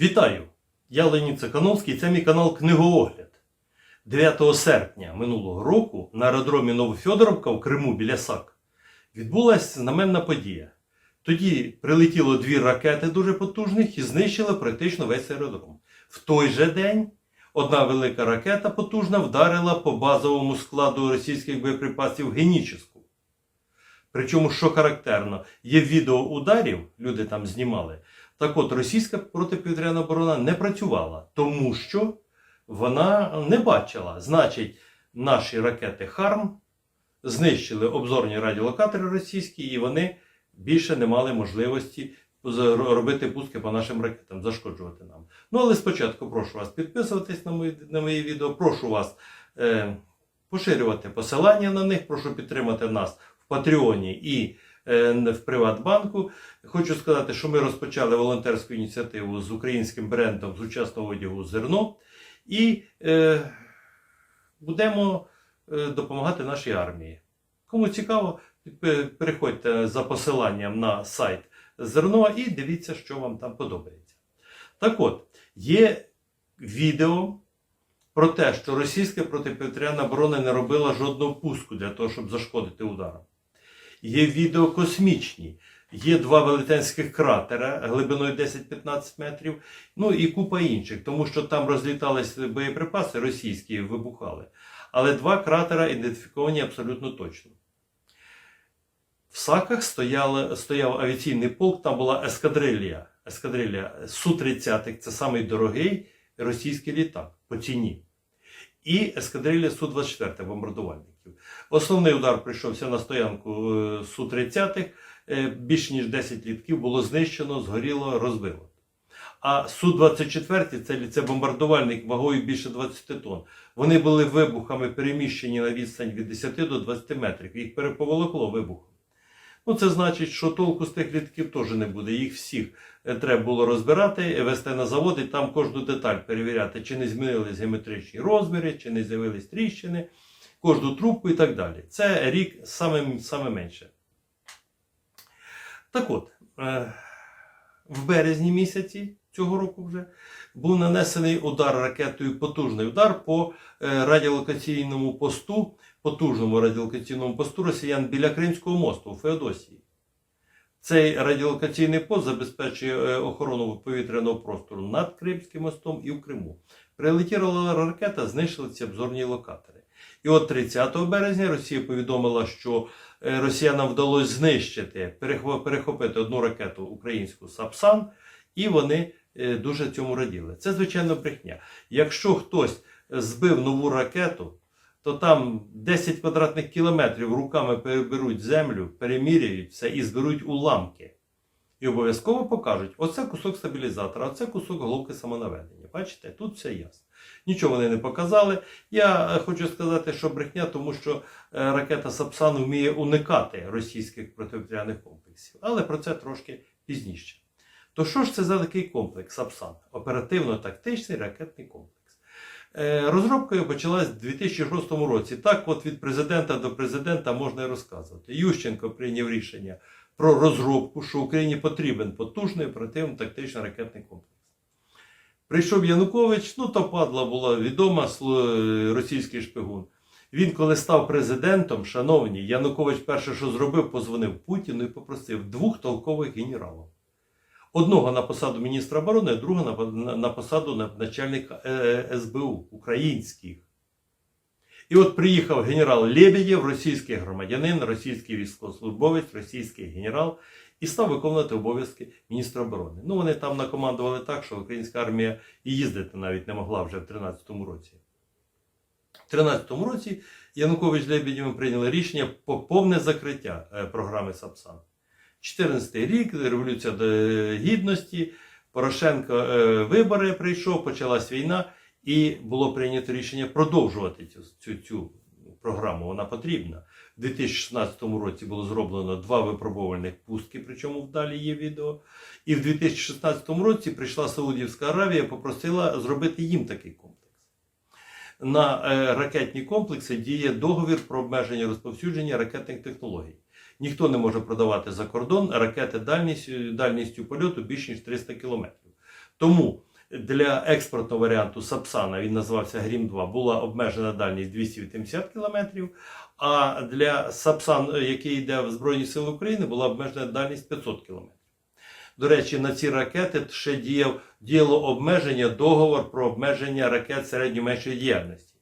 Вітаю! Я Леонід Цикановський, це мій канал Книгоогляд. 9 серпня минулого року на аеродромі Новофьодоровка в Криму біля САК відбулася знаменна подія. Тоді прилетіло дві ракети дуже потужних і знищили практично весь аеродром. В той же день одна велика ракета потужна вдарила по базовому складу російських боєприпасів Геніческу. Причому, що характерно, є відео ударів, люди там знімали. Так от, російська протиповітряна оборона не працювала, тому що вона не бачила. Значить, наші ракети Харм знищили обзорні радіолокатори російські, і вони більше не мали можливості робити пуски по нашим ракетам, зашкоджувати нам. Ну, але спочатку прошу вас підписуватись на мої, на мої відео, прошу вас е, поширювати посилання на них, прошу підтримати нас в Патреоні і в Приватбанку. Хочу сказати, що ми розпочали волонтерську ініціативу з українським брендом сучасного одягу зерно і е, будемо е, допомагати нашій армії. Кому цікаво, переходьте за посиланням на сайт зерно і дивіться, що вам там подобається. Так от, є відео про те, що російська протиповітряна оборона не робила жодного пуску для того, щоб зашкодити ударом. Є відео космічні. Є два велетенських кратера глибиною 10-15 метрів, ну і купа інших, тому що там розлітались боєприпаси російські вибухали. Але два кратера ідентифіковані абсолютно точно. В Саках стояли, стояв авіаційний полк, там була ескадрилія. Ескадрилія Су-30, це самий дорогий російський літак по ціні. І ескадрилія Су-24 бомбардувальників. Основний удар прийшовся на стоянку е, Су-30. Е, Більше ніж 10 літків було знищено, згоріло, розбило. А Су-24 це, це бомбардувальник вагою більше 20 тонн. Вони були вибухами переміщені на відстань від 10 до 20 метрів. Їх переповолокло вибухом. Ну, це значить, що толку з тих літків теж не буде. Їх всіх е, треба було розбирати, вести на завод і там кожну деталь перевіряти, чи не змінились геометричні розміри, чи не з'явились тріщини, кожну трубку і так далі. Це рік саме, саме менше. Так от, е, в березні місяці цього року вже був нанесений удар ракетою, потужний удар по е, радіолокаційному посту, потужному радіолокаційному посту росіян біля Кримського мосту у Феодосії. Цей радіолокаційний пост забезпечує е, охорону повітряного простору над Кримським мостом і в Криму. Прилетіла ракета, знищили ці обзорні локатори. І от 30 березня Росія повідомила, що е, росіянам вдалося знищити, перехопити одну ракету українську Сапсан, і вони е, дуже цьому раділи. Це звичайно брехня. Якщо хтось збив нову ракету, то там 10 квадратних кілометрів руками переберуть землю, переміряють все і зберуть уламки. І обов'язково покажуть, оце кусок стабілізатора, оце кусок головки самонаведення. Бачите, тут все ясно. Нічого вони не показали. Я хочу сказати, що брехня, тому що е, ракета Сапсан вміє уникати російських протиповітряних комплексів. Але про це трошки пізніше. То що ж це за такий комплекс Сапсан? Оперативно-тактичний ракетний комплекс. Е, Розробка почалась в 2006 році. Так, от від президента до президента можна і розказувати. Ющенко прийняв рішення про розробку, що Україні потрібен потужний оперативно-тактичний ракетний комплекс. Прийшов Янукович, ну то падла була відома російський шпигун. Він, коли став президентом, шановні, Янукович перше, що зробив, позвонив Путіну і попросив двох толкових генералів. Одного на посаду міністра оборони, а другого на, посаду начальника е, СБУ українських. І от приїхав генерал Лебедєв, російський громадянин, російський військовослужбовець, російський генерал, і став виконувати обов'язки міністра оборони. Ну, вони там накомандували так, що українська армія і їздити навіть не могла вже в 13-му році. В 13-му році Янукович з Лебедєвим прийняли рішення по повне закриття е, програми Сапсан. 14-й рік, революція гідності, Порошенко е, вибори прийшов, почалась війна, і було прийнято рішення продовжувати цю, цю, цю програму. Вона потрібна. У 2016 році було зроблено два випробувальних пустки, причому вдалі є відео. І в 2016 році прийшла Саудівська Аравія, попросила зробити їм такий комплекс. На е, ракетні комплекси діє договір про обмеження розповсюдження ракетних технологій. Ніхто не може продавати за кордон ракети дальністю, дальністю польоту більш ніж 300 км. Тому для експортного варіанту Сапсана, він називався Грім 2, була обмежена дальність 280 км, а для Сапсан, який йде в Збройні Сили України, була обмежена дальність 500 км. До речі, на ці ракети ще діяв, діяло обмеження, договор про обмеження ракет середньо-меншої діяльності.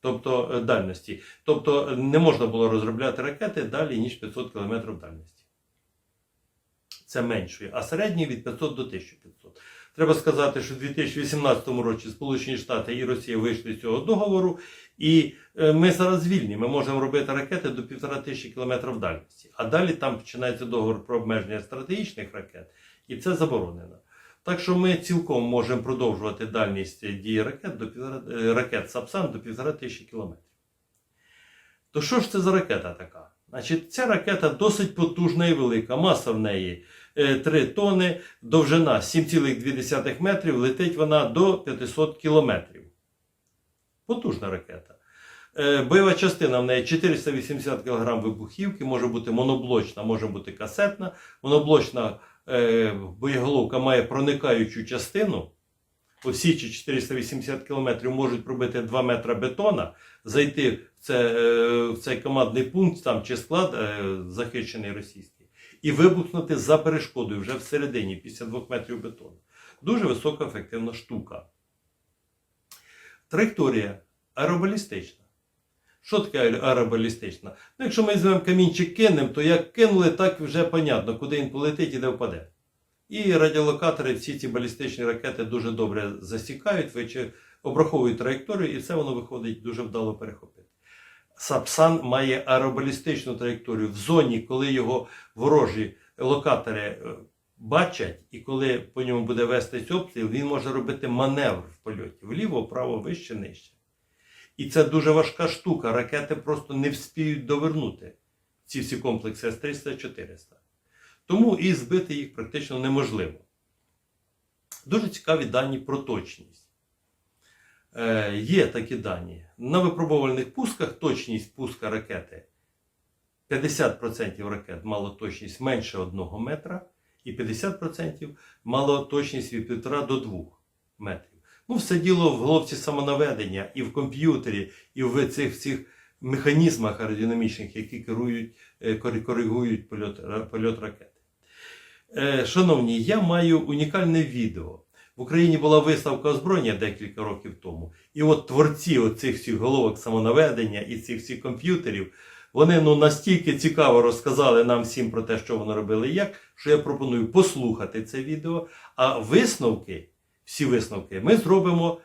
Тобто е, дальності. Тобто е, не можна було розробляти ракети далі, ніж 500 км дальності. Це меншої, а середньої від 500 до 1500. Треба сказати, що в 2018 році Сполучені Штати і Росія вийшли з цього договору, і е, ми зараз вільні. Ми можемо робити ракети до 1500 км дальності. А далі там починається договор про обмеження стратегічних ракет, і це заборонено. Так що ми цілком можемо продовжувати дальність дії ракет до півтора- е, ракет Сапсан до 1500 км. То що ж це за ракета така? Значить, ця ракета досить потужна і велика. Маса в неї е, 3 тони, довжина 7,2 метрів, летить вона до 500 кілометрів. Потужна ракета. Е, Бойова частина в неї 480 кг вибухівки, може бути моноблочна, може бути касетна. Моноблочна е, боєголовка має проникаючу частину. Осічі 480 км можуть пробити 2 метри бетона, зайти в, це, е, в цей командний пункт там, чи склад е, захищений російський, і вибухнути за перешкодою вже всередині, після 2 метрів бетону. Дуже висока ефективна штука. Траєкторія аеробалістична. Що таке аеробалістична? Ну, якщо ми візьмемо камінчик кинемо, то як кинули, так вже понятно, куди він полетить і де впаде. І радіолокатори, всі ці балістичні ракети дуже добре засікають, вичи- обраховують траєкторію, і це воно виходить дуже вдало перехопити. Сапсан має аеробалістичну траєкторію в зоні, коли його ворожі локатори е, бачать, і коли по ньому буде вестись обстріл, він може робити маневр в польоті вліво, вправо, вище, нижче. І це дуже важка штука. Ракети просто не вспіють довернути ці всі комплекси С-300-400. Тому і збити їх практично неможливо. Дуже цікаві дані про точність. Е, є такі дані. На випробувальних пусках точність пуска ракети 50% ракет мало точність менше 1 метра, і 50% мало точність від 1,5 до 2 метрів. Ну, все діло в головці самонаведення і в комп'ютері, і в цих всіх механізмах аеродинамічних, які керують, е, коригують польот, польот ракети. Е, Шановні, я маю унікальне відео. В Україні була виставка озброєння декілька років тому. І от творці оцих всіх головок самонаведення і цих всіх комп'ютерів, вони ну, настільки цікаво розказали нам всім про те, що вони робили і як, що я пропоную послухати це відео. А висновки, всі висновки, ми зробимо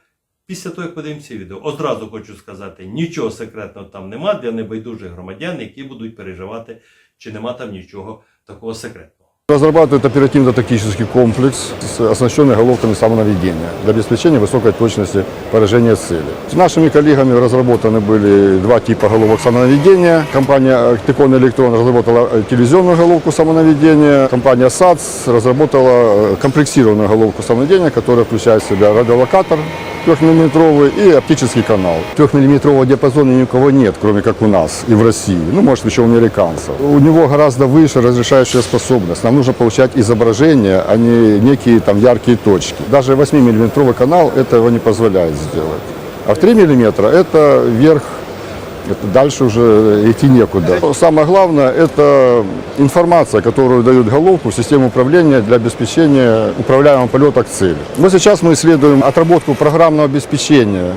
після того, як подивимося відео. Одразу хочу сказати, нічого секретного там нема для небайдужих громадян, які будуть переживати, чи нема там нічого такого секретного. Разрабатывает оперативно-тактический комплекс, оснащенный головками самонаведения для обеспечения высокой точности поражения цели. С нашими коллегами разработаны были два типа головок самонаведения. Компания Тикон Электрон разработала телевизионную головку самонаведения. Компания САЦ разработала э, комплексированную головку самонаведения, которая включает в себя радиолокатор трехмиллиметровый и оптический канал. Трехмиллиметрового диапазона ни у кого нет, кроме как у нас и в России. Ну, может, еще у американцев. У него гораздо выше разрешающая способность. Нам нужно получать изображения, а не некие там яркие точки. Даже 8-миллиметровый канал этого не позволяет сделать. А в 3 миллиметра это верх это дальше уже идти некуда. Самое главное – это информация, которую дают головку в систему управления для обеспечения управляемого полета к цели. Но сейчас мы исследуем отработку программного обеспечения,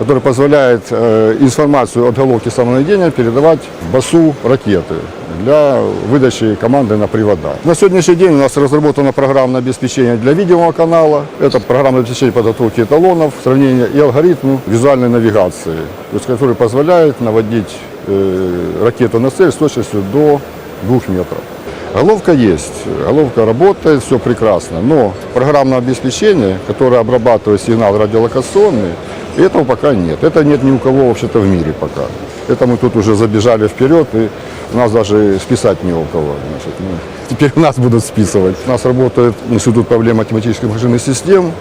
которое позволяет э, информацию от головки самонаведения передавать в БАСу ракеты для выдачи команды на привода. На сегодняшний день у нас разработано программное обеспечение для видимого канала. Это программное обеспечение подготовки эталонов, сравнения и алгоритму визуальной навигации, то есть, который позволяет наводить э, ракету на цель с точностью до 2 метров. Головка есть, головка работает, все прекрасно, но программное обеспечение, которое обрабатывает сигнал радиолокационный, этого пока нет. Это нет ни у кого вообще-то в мире пока. Это мы тут уже забежали вперед, и у нас даже списать не у кого. Значит, ну, теперь нас будут списывать. У нас работает Институт проблем математических машинных систем,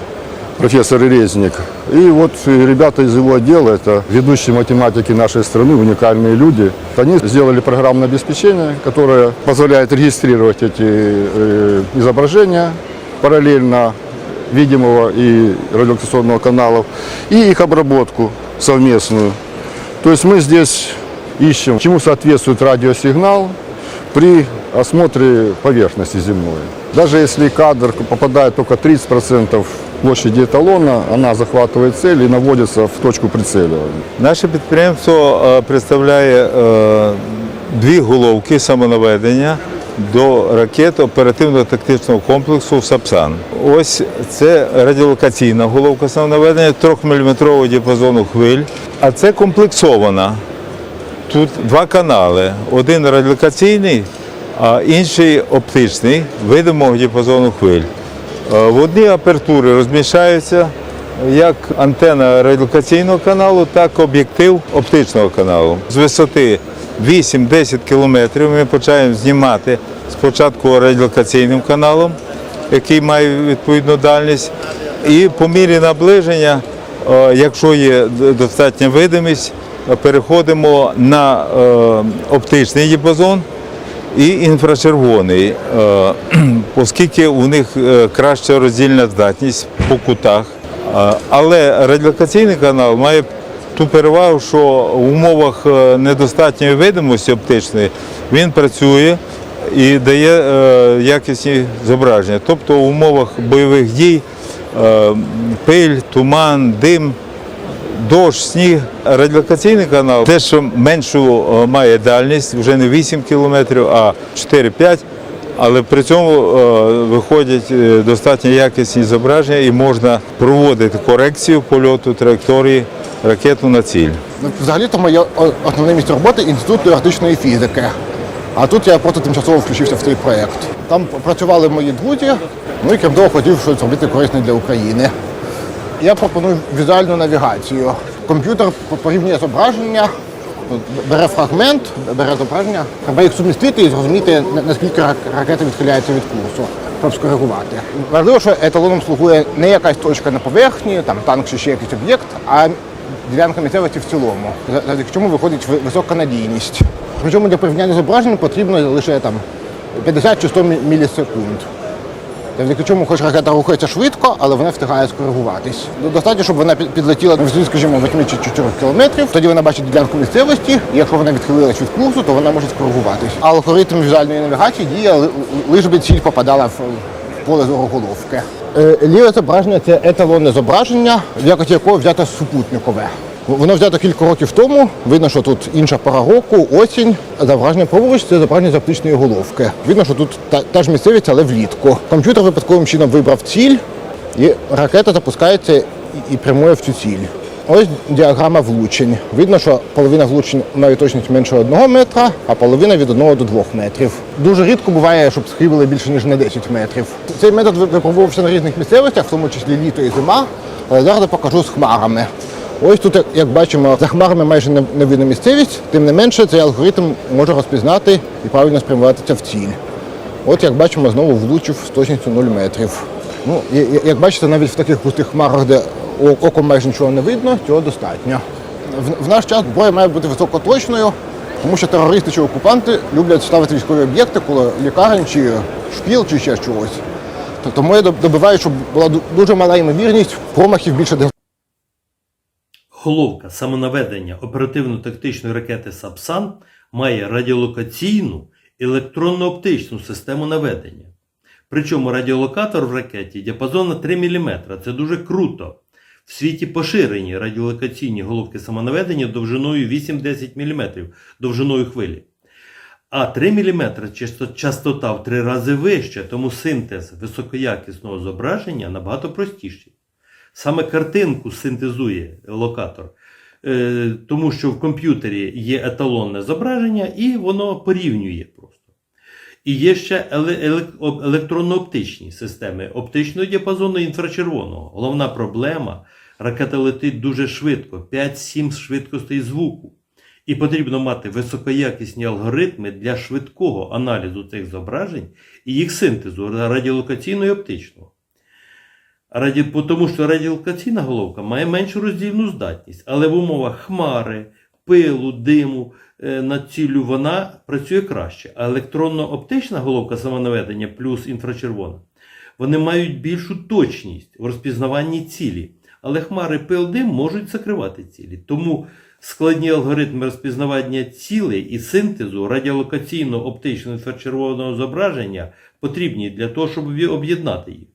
профессор Резник. И вот ребята из его отдела, это ведущие математики нашей страны, уникальные люди. Они сделали программное обеспечение, которое позволяет регистрировать эти э, изображения параллельно видимого и радиолокационного каналов, и их обработку совместную. То есть мы здесь ищем, чему соответствует радиосигнал при осмотре поверхности земной. Даже если кадр попадает только 30% площади эталона, она захватывает цель и наводится в точку прицеливания. Наше підприємство е, представляє е, дві головки самонаведення До ракет оперативно-тактичного комплексу САПСАН. Ось це радіолокаційна головка самонаведення 3-мм діапазону хвиль, а це комплексована. Тут два канали: один радіолокаційний, а інший оптичний видимого діапазону хвиль. Е, В одній апертури розміщаються як антена радіолокаційного каналу, так і об'єктив оптичного каналу. З висоти 8-10 кілометрів ми починаємо знімати спочатку радіолокаційним каналом, який має відповідну дальність, і по мірі наближення, е, якщо є достатня видимість, е, переходимо на е, оптичний діапазон і інфрачервоний, оскільки у них краща роздільна здатність по кутах. Але радіолокаційний канал має ту перевагу, що в умовах е, недостатньої видимості оптичної він працює і дає е, якісні зображення. Тобто в умовах бойових дій е, пиль, туман, дим дощ, сніг, радіолокаційний канал дещо меншу е, має дальність, вже не 8 кілометрів, а 4-5. Але при цьому виходять достатньо якісні зображення і можна проводити корекцію польоту траєкторії ракету на ціль. Ну, Взагалі-то моє основне місце роботи інститут теоретичної фізики. А тут я просто тимчасово включився в цей проєкт. Там працювали мої друзі, ну і крім того, хотів щось зробити корисне для України. Я пропоную візуальну навігацію. Комп'ютер порівнює зображення, бере фрагмент, бере зображення, треба їх сумістити і зрозуміти, наскільки рак- ракета відхиляється від курсу, щоб скоригувати. Важливо, що еталоном слугує не якась точка на поверхні, там танк чи ще якийсь об'єкт, а ділянка місцевості в цілому, завдяки чому виходить висока надійність. Причому для порівняння зображень потрібно лише там 50 чи 100 мілісекунд. Завдяки чому хоч ракета рухається швидко, але вона встигає скоригуватись. Ну, Достатньо, щоб вона підлетіла на висоті, скажімо, 8 чи 4 кілометрів. Тоді вона бачить ділянку місцевості, і якщо вона відхилилась від курсу, то вона може скоригуватись. Алгоритм візуальної навігації діє, ли- лиш би ціль попадала в поле зору головки. Е, Ліве зображення це еталонне зображення, в якості якого взято супутникове. Воно взято кілька років тому. Видно, що тут інша пора року, осінь. Зображення праворуч це зображення з оптичної головки. Видно, що тут та, та ж місцевість, але влітку. Комп'ютер випадковим чином вибрав ціль, і ракета запускається і прямує в цю ціль. Ось діаграма влучень. Видно, що половина влучень має точність менше 1 метра, а половина від 1 до 2 метрів. Дуже рідко буває, щоб схибили більше ніж на 10 метрів. Цей метод ви- випробовувався на різних місцевостях, в тому числі літо і зима. Але зараз покажу з хмарами. Ось тут, як- бачимо, за хмарами майже не видно місцевість, тим не менше цей алгоритм може розпізнати і правильно спрямуватися в ціль. От як бачимо, знову влучив з точністю 0 метрів. Ну, як бачите, навіть в таких пустих хмарах, де оком майже нічого не видно, цього достатньо. В, в наш час зброя має бути високоточною, тому що терористи чи окупанти люблять ставити військові об'єкти коло лікарень чи шкіл чи ще чогось. Тому я доб- добиваю, щоб була дуже мала ймовірність промахів більше Головка самонаведення оперативно-тактичної ракети Сапсан має радіолокаційну електронно-оптичну систему наведення. Причому радіолокатор в ракеті діапазон на 3 мм. Це дуже круто. В світі поширені радіолокаційні головки самонаведення довжиною 8-10 мм довжиною хвилі. А 3 мм часто- частота в три рази вища, тому синтез високоякісного зображення набагато простіший. Саме картинку синтезує локатор, е, тому що в комп'ютері є еталонне зображення, і воно порівнює просто. І є ще електронно-оптичні системи оптичного діапазону і інфрачервоного. Головна проблема ракета летить дуже швидко, 5-7 швидкостей звуку. І потрібно мати високоякісні алгоритми для швидкого аналізу цих зображень і їх синтезу радіолокаційного і оптичного. Раді, тому що радіолокаційна головка має меншу роздільну здатність, але в умовах хмари, пилу, диму е, над ціллю вона працює краще. А електронно-оптична головка самонаведення плюс інфрачервона, Вони мають більшу точність в розпізнаванні цілі, але хмари пил-дим можуть закривати цілі. Тому складні алгоритми розпізнавання цілей і синтезу радіолокаційно-оптично інфрачервоного зображення потрібні для того, щоб об'єднати їх.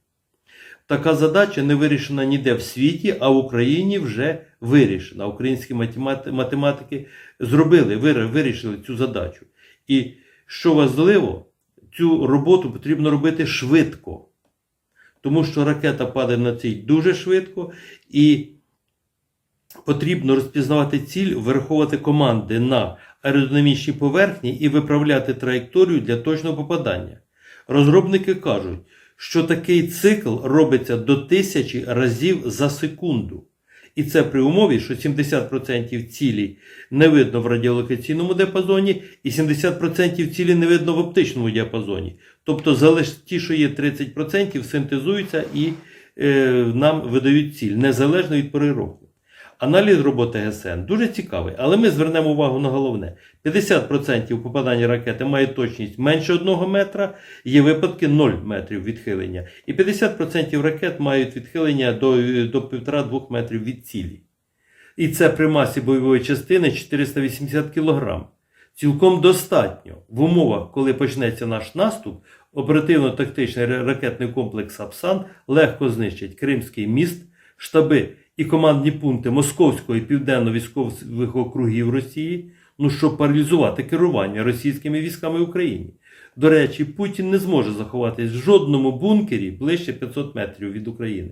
Така задача не вирішена ніде в світі, а в Україні вже вирішена. Українські математики зробили, вирішили цю задачу. І що важливо, цю роботу потрібно робити швидко, тому що ракета падає на ціль дуже швидко, і потрібно розпізнавати ціль, враховувати команди на аеродинамічній поверхні і виправляти траєкторію для точного попадання. Розробники кажуть, що такий цикл робиться до тисячі разів за секунду. І це при умові, що 70% цілі не видно в радіолокаційному діапазоні, і 70% цілі не видно в оптичному діапазоні. Тобто ті, що є 30%, синтезуються і е, нам видають ціль, незалежно від пори року. Аналіз роботи ГСН дуже цікавий, але ми звернемо увагу на головне: 50% попадання ракети має точність менше 1 метра, є випадки 0 метрів відхилення. І 50% ракет мають відхилення до, до 1,5-2 метрів від цілі. І це при масі бойової частини 480 кг. Цілком достатньо в умовах, коли почнеться наш наступ, оперативно-тактичний ракетний комплекс Сапсан легко знищить Кримський міст, штаби і командні пункти Московського і південно-військових округів Росії, ну щоб паралізувати керування російськими військами в Україні. До речі, Путін не зможе заховатись в жодному бункері ближче 500 метрів від України.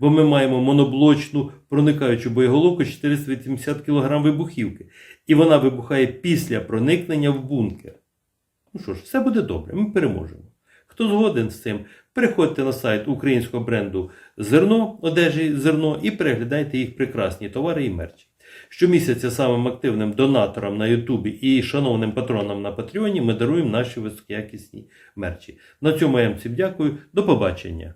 Бо ми маємо моноблочну проникаючу боєголовку 480 кг вибухівки, і вона вибухає після проникнення в бункер. Ну що ж, все буде добре, ми переможемо. Хто згоден з цим, переходьте на сайт українського бренду Зерно, одежі зерно і переглядайте їх прекрасні товари і мерчі. Щомісяця самим активним донаторам на Ютубі і шановним патронам на Патреоні ми даруємо наші високоякісні мерчі. На цьому я вам всім дякую. До побачення!